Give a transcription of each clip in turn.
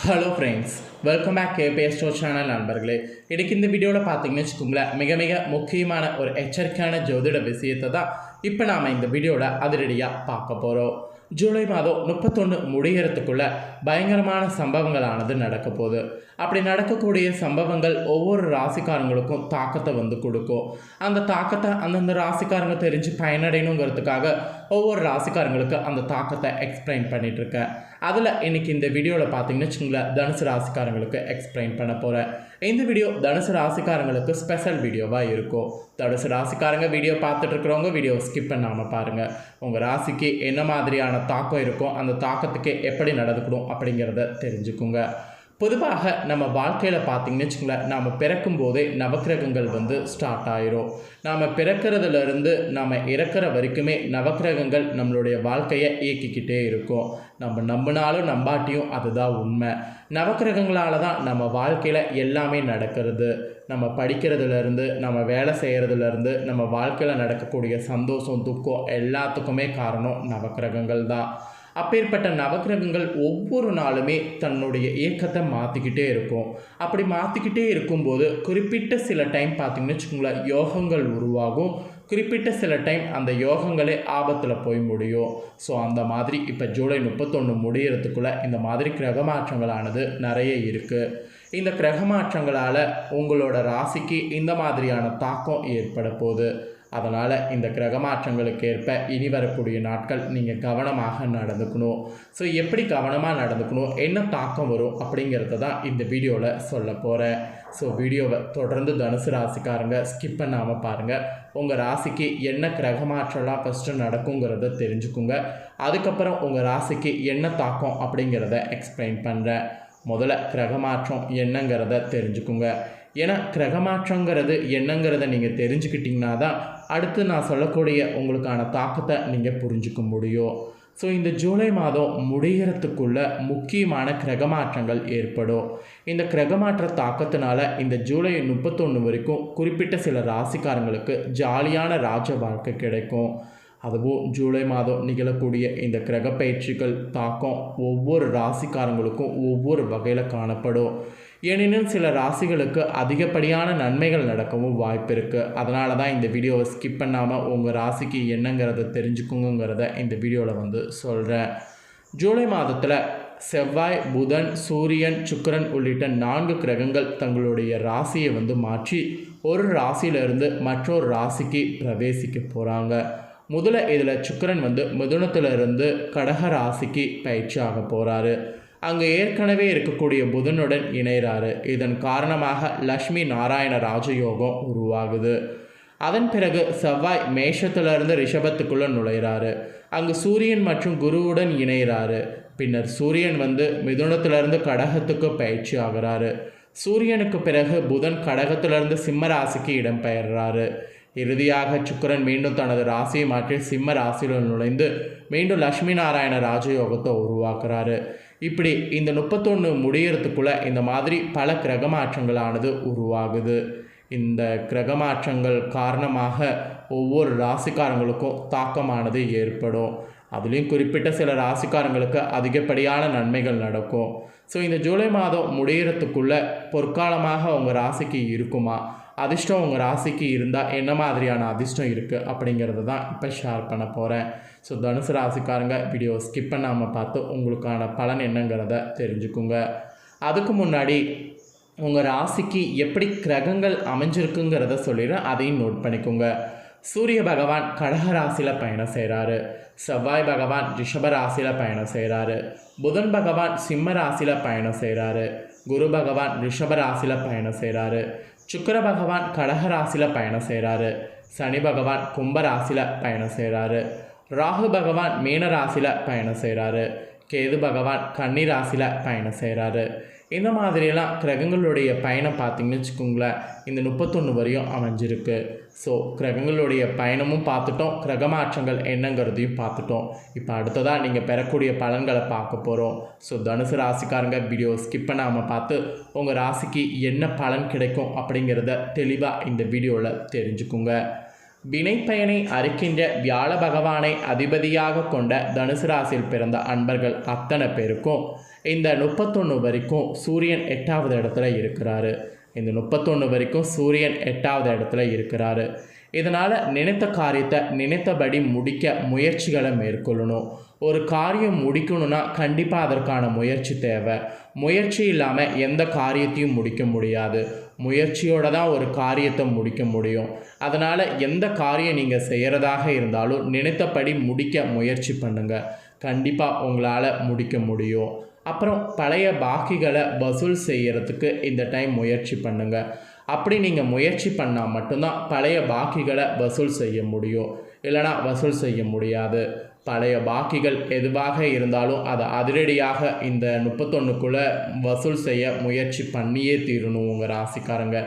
Hello friends welcome back KBS store channel நண்பர்களே. இன்றைக்கு இந்த வீடியோவில் பார்த்தீங்கன்னு வச்சுக்கோங்களேன் மிக மிக முக்கியமான ஒரு எச்சரிக்கையான ஜோதிட விஷயத்தை தான் இப்போ நாம் இந்த வீடியோவில் அதிரடியாக பார்க்க போகிறோம் ஜூலை மாதம் முப்பத்தொன்று முடிகிறதுக்குள்ளே பயங்கரமான சம்பவங்களானது நடக்க போகுது. அப்படி நடக்கக்கூடிய சம்பவங்கள் ஒவ்வொரு ராசிக்காரங்களுக்கும் தாக்கத்தை வந்து கொடுக்கும். அந்த தாக்கத்தை அந்தந்த ராசிக்காரங்க தெரிஞ்சு பயனடையணுங்கிறதுக்காக ஒவ்வொரு ராசிக்காரங்களுக்கு அந்த தாக்கத்தை எக்ஸ்பிளைன் பண்ணிகிட்ருக்கேன் அதில் இன்னைக்கு இந்த வீடியோவில் பார்த்தீங்கன்னு வச்சுங்களேன் தனுசு ராசிக்காரங்களுக்கு எக்ஸ்பிளைன் பண்ண போகிறேன் இந்த வீடியோ தனுசு ராசிக்காரங்களுக்கு ஸ்பெஷல் வீடியோவாக இருக்கும். தனுசு ராசிக்காரங்க வீடியோ பார்த்துட்டு இருக்கிறவங்க வீடியோ ஸ்கிப் பண்ணாமல் பாருங்கள் உங்கள் ராசிக்கு என்ன மாதிரியான தாக்கம் இருக்கும் அந்த தாக்கத்துக்கு எப்படி நடந்துக்கணும் அப்படிங்கிறத தெரிஞ்சுக்குங்க. பொதுவாக நம்ம வாழ்க்கையில் பார்த்தீங்கன்னு வச்சுக்கோங்களேன் நாம் பிறக்கும் போதே நவக்கிரகங்கள் வந்து ஸ்டார்ட் ஆயிரும். நாம் பிறக்கிறதுலேருந்து நாம் இறக்குற வரைக்குமே நவக்கிரகங்கள் நம்மளுடைய வாழ்க்கையை இயக்கிக்கிட்டே இருக்கும். நம்ம நம்பினாலும் நம்பாட்டியும் அதுதான் உண்மை. நவக்கிரகங்களால் தான் நம்ம வாழ்க்கையில் எல்லாமே நடக்கிறது. நம்ம படிக்கிறதுலேருந்து நம்ம வேலை செய்கிறதுலேருந்து நம்ம வாழ்க்கையில் நடக்கக்கூடிய சந்தோஷம் துக்கம் எல்லாத்துக்குமே காரணம் நவக்கிரகங்கள் தான் அப்பேற்பட்ட நவக்கிரகங்கள் ஒவ்வொரு நாளுமே தன்னுடைய இயக்கத்தை மாற்றிக்கிட்டே இருக்கும். அப்படி மாற்றிக்கிட்டே இருக்கும்போது குறிப்பிட்ட சில டைம் பார்த்திங்கன்னு வச்சுக்கோங்களேன் யோகங்கள் உருவாகும். குறிப்பிட்ட சில டைம் அந்த யோகங்களே ஆபத்தில் போய் முடியும். ஸோ அந்த மாதிரி இப்போ ஜூலை முப்பத்தொன்று முடியறதுக்குள்ளே இந்த மாதிரி கிரக மாற்றங்களானது நிறைய இருக்குது இந்த கிரக மாற்றங்களால் உங்களோட ராசிக்கு இந்த மாதிரியான தாக்கம் ஏற்பட போகுது. அதனால் இந்த கிரக மாற்றங்களுக்கு ஏற்ப இனி வரக்கூடிய நாட்கள் நீங்கள் கவனமாக நடந்துக்கணும். ஸோ எப்படி கவனமாக நடந்துக்கணும்? என்ன தாக்கம் வரும்? அப்படிங்கிறத தான் இந்த வீடியோவில் சொல்ல போகிறேன் ஸோ வீடியோவை தொடர்ந்து தனுசு ராசிக்காரங்க ஸ்கிப் பண்ணாமல் பாருங்கள் உங்கள் ராசிக்கு என்ன கிரக மாற்றம்லாம் ஃபஸ்ட்டு நடக்குங்கிறத தெரிஞ்சுக்குங்க. அதுக்கப்புறம் உங்கள் ராசிக்கு என்ன தாக்கம் அப்படிங்கிறத எக்ஸ்பிளைன் பண்ணுறேன் முதல்ல கிரக மாற்றம் என்னங்கிறத தெரிஞ்சுக்குங்க. ஏன்னா கிரக மாற்றங்கிறது என்னங்கிறத நீங்கள் தெரிஞ்சுக்கிட்டிங்கன்னா தான் அடுத்து நான் சொல்லக்கூடிய உங்களுக்கான தாக்கத்தை நீங்கள் புரிஞ்சுக்க முடியும். ஸோ இந்த ஜூலை மாதம் முடிகிறதுக்குள்ள முக்கியமான கிரக மாற்றங்கள் ஏற்படும். இந்த கிரக மாற்ற தாக்கத்தினால இந்த ஜூலை முப்பத்தொன்று வரைக்கும் குறிப்பிட்ட சில ராசிக்காரங்களுக்கு ஜாலியான ராஜ வாழ்க்கை கிடைக்கும். அதுவும் ஜூலை மாதம் நிகழக்கூடிய இந்த கிரக பயிற்சிகள் தாக்கம் ஒவ்வொரு ராசிக்காரங்களுக்கும் ஒவ்வொரு வகையில் காணப்படும். எனினும் சில ராசிகளுக்கு அதிகப்படியான நன்மைகள் நடக்கவும் வாய்ப்பு இருக்குது அதனால தான் இந்த வீடியோவை ஸ்கிப் பண்ணாமல் உங்கள் ராசிக்கு என்னங்கிறத தெரிஞ்சுக்குங்கிறத இந்த வீடியோவில் வந்து சொல்கிறேன் ஜூலை மாதத்தில் செவ்வாய் புதன் சூரியன் சுக்கரன் உள்ளிட்ட நான்கு கிரகங்கள் தங்களுடைய ராசியை வந்து மாற்றி ஒரு ராசியிலிருந்து மற்றொரு ராசிக்கு பிரவேசிக்க போகிறாங்க முதல்ல இதில் சுக்கரன் வந்து மிதுனத்திலிருந்து கடக ராசிக்கு பயிற்சி போகிறாரு அங்கே ஏற்கனவே இருக்கக்கூடிய புதனுடன் இணைகிறாரு. இதன் காரணமாக லக்ஷ்மி நாராயண ராஜயோகம் உருவாகுது. அதன் பிறகு செவ்வாய் மேஷத்திலிருந்து ரிஷபத்துக்குள்ளே நுழைகிறாரு. அங்கு சூரியன் மற்றும் குருவுடன் இணைகிறாரு. பின்னர் சூரியன் வந்து மிதுனத்திலிருந்து கடகத்துக்கு பயிற்சி ஆகிறாரு. சூரியனுக்கு பிறகு புதன் கடகத்திலிருந்து சிம்ம ராசிக்கு இடம்பெயர்றாரு. இறுதியாக சுக்கரன் மீண்டும் தனது ராசியை மாற்றி சிம்ம ராசியில் நுழைந்து மீண்டும் லக்ஷ்மி நாராயண ராஜயோகத்தை உருவாக்குறாரு. இப்படி இந்த முப்பத்தொன்று முடியறதுக்குள்ளே இந்த மாதிரி பல கிரக மாற்றங்களானது உருவாகுது. இந்த கிரக மாற்றங்கள் காரணமாக ஒவ்வொரு ராசிக்காரங்களுக்கும் தாக்கமானது ஏற்படும். அதுலேயும் குறிப்பிட்ட சில ராசிக்காரங்களுக்கு அதிகப்படியான நன்மைகள் நடக்கும். ஸோ இந்த ஜூலை மாதம் முடியறதுக்குள்ளே பொற்காலமாக உங்கள் ராசிக்கு இருக்குமா? அதிர்ஷ்டம் உங்கள் ராசிக்கு இருந்தால் என்ன மாதிரியான அதிர்ஷ்டம் இருக்குது அப்படிங்கிறத தான் இப்போ ஷேர் பண்ண போகிறேன் ஸோ தனுசு ராசிக்காரங்க வீடியோ ஸ்கிப் பண்ணாமல் பார்த்து உங்களுக்கான பலன் என்னங்கிறத தெரிஞ்சுக்குங்க. அதுக்கு முன்னாடி உங்கள் ராசிக்கு எப்படி கிரகங்கள் அமைஞ்சிருக்குங்கிறத சொல்லிடுறேன் அதையும் நோட் பண்ணிக்கோங்க. சூரிய பகவான் கடக ராசியில் பயணம் செய்கிறாரு செவ்வாய் பகவான் ரிஷப ராசியில் பயணம் செய்கிறாரு புதன் பகவான் சிம்ம ராசியில் பயணம் செய்கிறாரு குரு பகவான் ரிஷப ராசியில் பயணம் செய்கிறாரு சுக்கர பகவான் கடகராசியில் பயணம் செய்கிறாரு சனி பகவான் கும்ப ராசியில் பயணம் செய்கிறாரு ராகு பகவான் மீன ராசியில் பயணம் செய்கிறாரு கேது பகவான் கன்னி ராசியில் பயணம் செய்கிறாரு இந்த மாதிரியெல்லாம் கிரகங்களுடைய பயணம் பார்த்திங்கன்னு வச்சுக்கோங்களேன் இந்த முப்பத்தொன்று வரையும் அமைஞ்சிருக்கு. ஸோ கிரகங்களுடைய பயணமும் பார்த்துட்டோம் கிரகமாற்றங்கள் என்னங்கிறதையும் பார்த்துட்டோம். இப்போ அடுத்ததாக நீங்கள் பெறக்கூடிய பலன்களை பார்க்க போகிறோம் ஸோ தனுசு ராசிக்காரங்க வீடியோ ஸ்கிப் பண்ணாமல் பார்த்து உங்கள் ராசிக்கு என்ன பலன் கிடைக்கும் அப்படிங்கிறத தெளிவாக இந்த வீடியோவில் தெரிஞ்சுக்குங்க. வினைப்பயனை அறுக்கின்ற வியாழ பகவானை அதிபதியாக கொண்ட தனுசு ராசியில் பிறந்த அன்பர்கள் அத்தனை பேருக்கும் இந்த முப்பத்தொன்று வரைக்கும் சூரியன் எட்டாவது இடத்துல இருக்கிறாரு. இந்த முப்பத்தொன்று வரைக்கும் சூரியன் எட்டாவது இடத்துல இருக்கிறாரு. இதனால் நினைத்த காரியத்தை நினைத்தபடி முடிக்க முயற்சிகளை மேற்கொள்ளணும். ஒரு காரியம் முடிக்கணும்னா கண்டிப்பாக அதற்கான முயற்சி தேவை. முயற்சி இல்லாமல் எந்த காரியத்தையும் முடிக்க முடியாது. முயற்சியோடு தான் ஒரு காரியத்தை முடிக்க முடியும். அதனால் எந்த காரியம் நீங்கள் செய்கிறதாக இருந்தாலும் நினைத்தபடி முடிக்க முயற்சி பண்ணுங்கள் கண்டிப்பாக உங்களால் முடிக்க முடியும். அப்புறம் பழைய பாக்கிகளை வசூல் செய்கிறதுக்கு இந்த டைம் முயற்சி பண்ணுங்கள் அப்படி நீங்கள் முயற்சி பண்ணால் மட்டும்தான் பழைய பாக்கிகளை வசூல் செய்ய முடியும். இல்லைனா வசூல் செய்ய முடியாது. பழைய பாக்கிகள் எதுவாக இருந்தாலும் அதை அதிரடியாக இந்த முப்பத்தொன்றுக்குள்ளே வசூல் செய்ய முயற்சி பண்ணியே தீரணும் உங்கள் ராசிக்காரங்க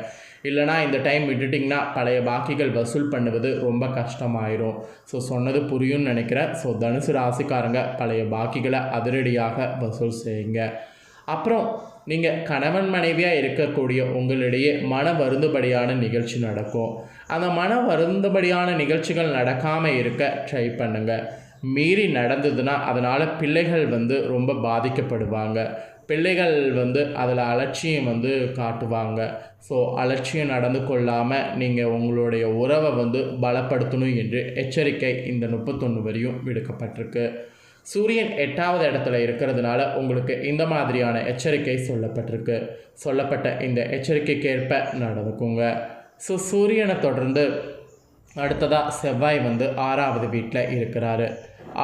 இல்லைனா இந்த டைம் விட்டுட்டிங்கன்னா பழைய பாக்கிகள் வசூல் பண்ணுவது ரொம்ப கஷ்டமாயிரும். ஸோ சொன்னது புரியும்னு நினைக்கிறேன். ஸோ தனுசு ராசிக்காரங்க பழைய பாக்கிகளை அதிரடியாக வசூல் செய்யுங்க. அப்புறம் நீங்கள் கணவன் மனைவியாக இருக்கக்கூடிய உங்களிடையே மன வருந்துபடியான நிகழ்ச்சி நடக்கும். அந்த மன வருந்துபடியான நிகழ்ச்சிகள் நடக்காமல் இருக்க ட்ரை பண்ணுங்கள் மீறி நடந்ததுன்னா அதனால் பிள்ளைகள் வந்து ரொம்ப பாதிக்கப்படுவாங்க. பிள்ளைகள் வந்து அதில் அலட்சியம் வந்து காட்டுவாங்க. ஸோ அலட்சியம் நடந்து கொள்ளாமல் நீங்கள் உங்களுடைய உறவை வந்து பலப்படுத்தணும் என்று எச்சரிக்கை இந்த முப்பத்தொன்று வரையும் விடுக்கப்பட்டிருக்கு. சூரியன் எட்டாவது இடத்துல இருக்கிறதுனால உங்களுக்கு இந்த மாதிரியான எச்சரிக்கை சொல்லப்பட்டிருக்கு. சொல்லப்பட்ட இந்த எச்சரிக்கைக்கேற்ப நடந்துக்குங்க. ஸோ சூரியனை தொடர்ந்து அடுத்ததாக செவ்வாய் வந்து ஆறாவது வீட்டில் இருக்கிறாரு.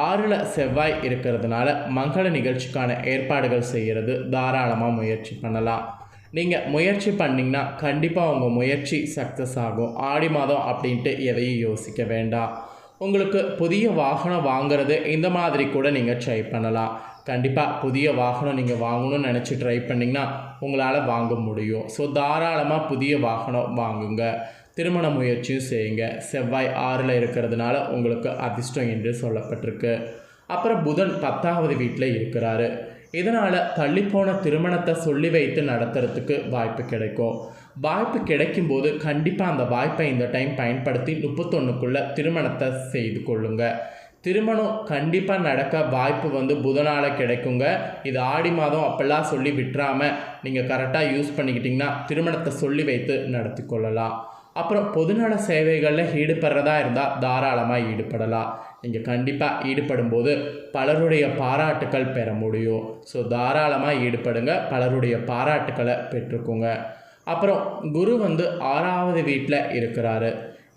ஆறில் செவ்வாய் இருக்கிறதுனால மங்கள நிகழ்ச்சிக்கான ஏற்பாடுகள் செய்கிறது தாராளமாக முயற்சி பண்ணலாம். நீங்கள் முயற்சி பண்ணிங்கன்னா கண்டிப்பாக உங்கள் முயற்சி சக்ஸஸ் ஆகும். ஆடி மாதம் அப்படின்ட்டு எதையும் யோசிக்க வேண்டாம். உங்களுக்கு புதிய வாகனம் வாங்குறது இந்த மாதிரி கூட நீங்கள் ட்ரை பண்ணலாம். கண்டிப்பாக புதிய வாகனம் நீங்கள் வாங்கணும்னு நினச்சி ட்ரை பண்ணிங்கன்னா உங்களால் வாங்க முடியும். ஸோ தாராளமாக புதிய வாகனம் வாங்குங்க. திருமண முயற்சியும் செய்யுங்க. செவ்வாய் ஆறில் இருக்கிறதுனால உங்களுக்கு அதிர்ஷ்டம் என்று சொல்லப்பட்டிருக்கு. அப்புறம் புதன் பத்தாவது வீட்டில் இருக்கிறாரு. இதனால் தள்ளிப்போன திருமணத்தை சொல்லி வைத்து நடத்துறதுக்கு வாய்ப்பு கிடைக்கும். வாய்ப்பு கிடைக்கும்போது கண்டிப்பாக அந்த வாய்ப்பை இந்த டைம் பயன்படுத்தி முப்பத்தொன்றுக்குள்ளே திருமணத்தை செய்து கொள்ளுங்க. திருமணம் கண்டிப்பாக நடக்க வாய்ப்பு வந்து புதனால் கிடைக்குங்க. இது ஆடி மாதம் அப்பெல்லாம் சொல்லி விட்டுறாமல் நீங்கள் கரெக்டாக யூஸ் பண்ணிக்கிட்டிங்கன்னா திருமணத்தை சொல்லி வைத்து நடத்தி கொள்ளலாம். அப்புறம் பொதுநல சேவைகளில் ஈடுபடுறதா இருந்தால் தாராளமாக ஈடுபடலாம். நீங்கள் கண்டிப்பாக ஈடுபடும் போது பலருடைய பாராட்டுக்கள் பெற முடியும். ஸோ தாராளமாக ஈடுபடுங்க பலருடைய பாராட்டுக்களை பெற்றுக்கோங்க. அப்புறம் குரு வந்து ஆறாவது வீட்டில் இருக்கிறாரு.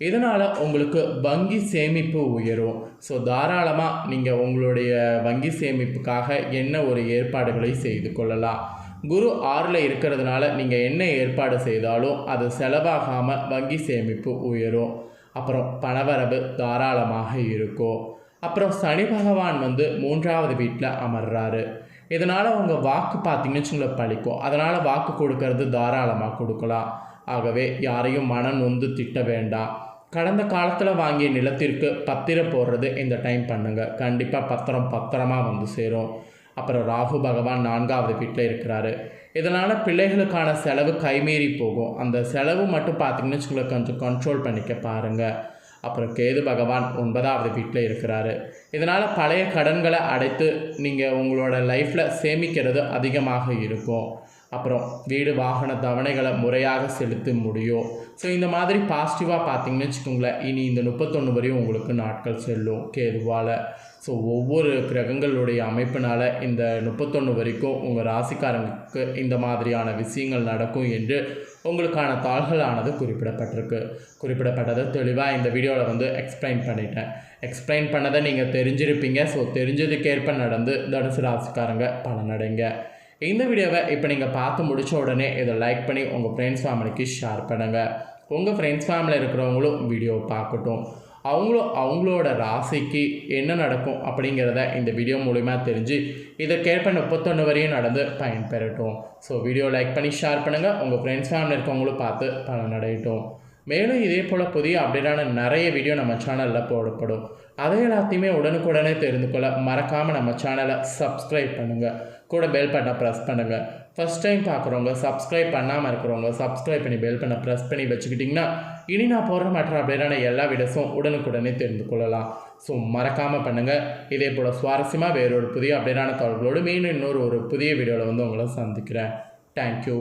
இதனால் உங்களுக்கு வங்கி சேமிப்பு உயரும். ஸோ தாராளமாக நீங்கள் உங்களுடைய வங்கி சேமிப்புக்காக என்ன ஒரு ஏற்பாடுகளை செய்து கொள்ளலாம். குரு ஆறில் இருக்கிறதுனால நீங்கள் என்ன ஏற்பாடு செய்தாலும் அது செலவாகாமல் வங்கி சேமிப்பு உயரும். அப்புறம் பணவரவு தாராளமாக இருக்கும். அப்புறம் சனி பகவான் வந்து மூன்றாவது வீட்டில் அமர்றாரு. இதனால் உங்கள் வாக்கு பார்த்தீங்கன்னு வச்சுங்களேன் பழிக்கும். அதனால் வாக்கு கொடுக்கறது தாராளமாக கொடுக்கலாம். ஆகவே யாரையும் மனம் நொந்து திட்ட வேண்டாம். கடந்த காலத்தில் வாங்கிய நிலத்திற்கு பத்திரம் போடுறது இந்த டைம் பண்ணுங்கள் கண்டிப்பாக பத்திரம் பத்திரமாக வந்து சேரும். அப்புறம் ராகு பகவான் நான்காவது வீட்டில் இருக்கிறாரு. இதனால் பிள்ளைகளுக்கான செலவு கைமீறி போகும். அந்த செலவு மட்டும் பார்த்தீங்கன்னு வச்சுங்களேன் கொஞ்சம் கண்ட்ரோல் பண்ணிக்க பாருங்கள் அப்புறம் கேது பகவான் ஒன்பதாவது வீட்டில் இருக்கிறாரு. இதனால் பழைய கடன்களை அடைத்து நீங்கள் உங்களோட லைஃப்பில் சேமிக்கிறது அதிகமாக இருக்கும். அப்புறம் வீடு வாகன தவணைகளை முறையாக செலுத்த முடியும். ஸோ இந்த மாதிரி பாசிட்டிவாக பார்த்தீங்கன்னு வச்சுக்கோங்களேன் இனி இந்த முப்பத்தொன்று வரையும் உங்களுக்கு நாட்கள் செல்லும் கேதுவால். ஸோ ஒவ்வொரு கிரகங்களுடைய அமைப்பினால் இந்த முப்பத்தொன்று வரைக்கும் உங்கள் ராசிக்காரங்களுக்கு இந்த மாதிரியான விஷயங்கள் நடக்கும் என்று உங்களுக்கான தாள்களானது குறிப்பிடப்பட்டிருக்கு. குறிப்பிடப்பட்டதை தெளிவாக இந்த வீடியோவில் வந்து எக்ஸ்பிளைன் பண்ணிட்டேன். எக்ஸ்பிளைன் பண்ணதை நீங்கள் தெரிஞ்சிருப்பீங்க. ஸோ தெரிஞ்சதுக்கேற்ப நடந்து தனுசு ராசிக்காரங்க பலனடைங்க. இந்த வீடியோவை இப்போ நீங்கள் பார்த்து முடித்த உடனே இதை லைக் பண்ணி உங்கள் ஃப்ரெண்ட்ஸ் ஃபேமிலிக்கு ஷேர் பண்ணுங்கள் உங்கள் ஃப்ரெண்ட்ஸ் ஃபேமிலியில் இருக்கிறவங்களும் வீடியோ பார்க்கட்டும். அவங்களும் அவங்களோட ராசிக்கு என்ன நடக்கும் அப்படிங்கிறத இந்த வீடியோ மூலிமா தெரிஞ்சு இதற்கேற்ப முப்பத்தொன்று வரையும் நடந்து பயன்பெறட்டும். ஸோ வீடியோ லைக் பண்ணி ஷேர் பண்ணுங்கள் உங்கள் ஃப்ரெண்ட்ஸ் ஃபேமிலி இருக்கவங்களும் பார்த்து பலனடையட்டும். மேலும் இதே போல் புதிய அப்டேட்டான நிறைய வீடியோ நம்ம சேனலில் போடப்படும். அதை எல்லாத்தையுமே உடனுக்குடனே தெரிந்து கொள்ள மறக்காமல் நம்ம சேனலை சப்ஸ்கிரைப் பண்ணுங்கள் கூட பெல் பட்டனை ப்ரெஸ் பண்ணுங்கள் ஃபஸ்ட் டைம் பார்க்குறவங்க சப்ஸ்கிரைப் பண்ணாமல் இருக்கிறவங்க சப்ஸ்கிரைப் பண்ணி பெல் பண்ண ப்ரெஸ் பண்ணி வச்சுக்கிட்டிங்கன்னா இனி நான் போடுற மற்ற அப்படியான எல்லா வீடியோஸும் உடனுக்குடனே தெரிந்து கொள்ளலாம். ஸோ மறக்காமல் பண்ணுங்கள் இதே போல் சுவாரஸ்யமாக வேறொரு புதிய அப்படியான தகவல்களோடு மீண்டும் இன்னொரு ஒரு புதிய வீடியோவில் வந்து உங்களை சந்திக்கிறேன். தேங்க்யூ